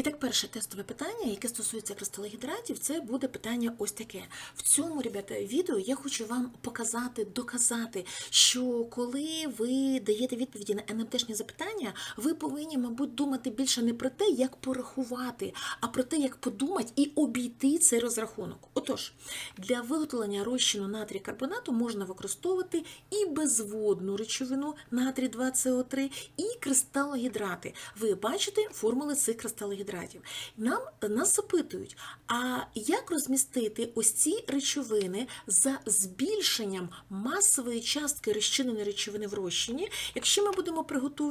І так, перше тестове питання, яке стосується кристалогідратів, це буде питання ось таке. В цьому, ребята, відео я хочу вам показати, доказати, що коли ви даєте відповіді на НМТшні запитання, ви повинні, мабуть, думати більше не про те, як порахувати, а про те, як подумати і обійти цей розрахунок. Отож, для виготовлення розчину натрій карбонату можна використовувати і безводну речовину натрій 2СО3, і кристалогідрати. Ви бачите формули цих кристалогідратів. Нам нас запитують, а як розмістити ось ці речовини за збільшенням масової частки розчиненої речовини в розчині, якщо ми будемо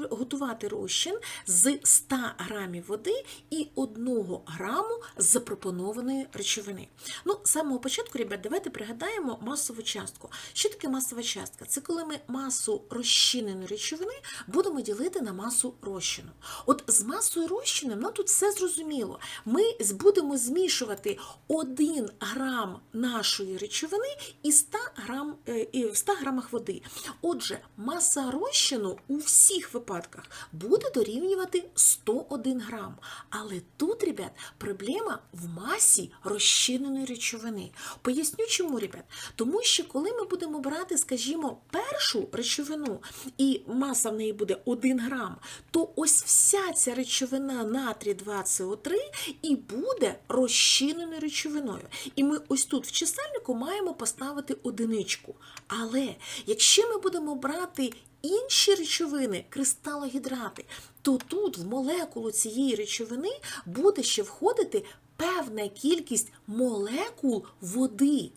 готувати розчин з 100 грамів води і 1 граму запропонованої речовини. Ну, з самого початку, ребят, давайте пригадаємо масову частку. Що таке масова частка? Це коли ми масу розчиненої речовини будемо ділити на масу розчину. От з масою розчину нам тут все зрозуміло. Ми будемо змішувати 1 грам нашої речовини і 100 грам, е, і в 100 грамах води. Отже, маса розчину у всіх випадках буде дорівнювати 101 грам. Але тут, ребят, проблема в масі розчиненої речовини. Поясню чому, ребят. Тому що коли ми будемо брати, скажімо, першу речовину, і маса в неї буде 1 грам, то ось вся ця речовина натрій 2СО3 і буде розчиненою речовиною. І ми ось тут в чисельнику маємо поставити одиничку. Але якщо ми будемо брати інші речовини, кристалогідрати, то тут в молекулу цієї речовини буде ще входити певна кількість молекул води.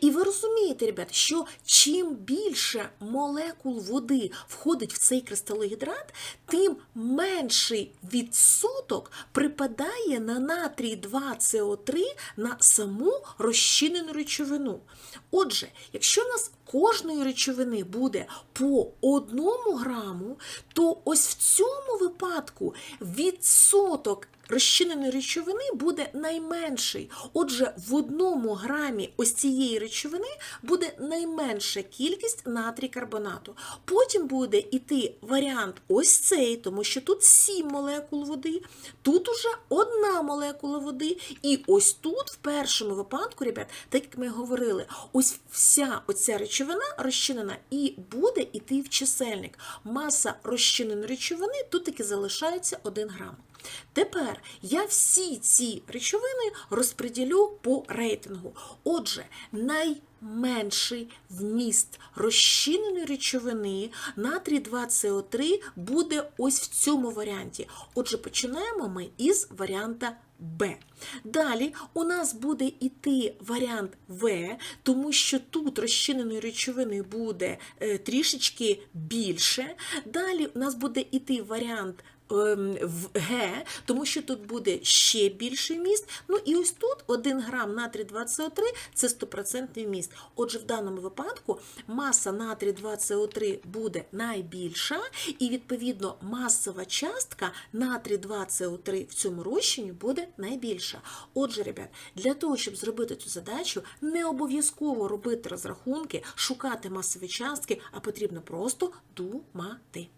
І ви розумієте, ребят, що чим більше молекул води входить в цей кристалогідрат, тим менший відсоток припадає на натрій 2СО3 на саму розчинену речовину. Отже, якщо в нас кожної речовини буде по одному граму, то ось в цьому випадку відсоток розчиненої речовини буде найменший. Отже, в одному грамі ось цієї речовини буде найменша кількість натрій карбонату. Потім буде йти варіант ось цей, тому що тут 7 молекул води, тут уже одна молекула води, і ось тут, в першому випадку, ребят, так як ми говорили, ось вся оця речовина розчинена і буде йти в чисельник. Маса розчиненої речовини тут таки залишається 1 грам. Тепер я всі ці речовини розподілю по рейтингу. Отже, найменший вміст розчиненої речовини натрій 2СО3 буде ось в цьому варіанті. Отже, починаємо ми із варіанта Б. Далі у нас буде іти варіант В, тому що тут розчиненої речовини буде е, трішечки більше. Далі у нас буде іти варіант в Г, тому що тут буде ще більший вміст. Ну і ось тут 1 грам натрій 2СО3 це 100% вміст. Отже, в даному випадку маса натрій 2СО3 буде найбільша, і відповідно масова частка натрій 2СО3 в цьому розчині буде найбільша. Отже, ребят, для того, щоб зробити цю задачу, не обов'язково робити розрахунки, шукати масові частки, а потрібно просто думати.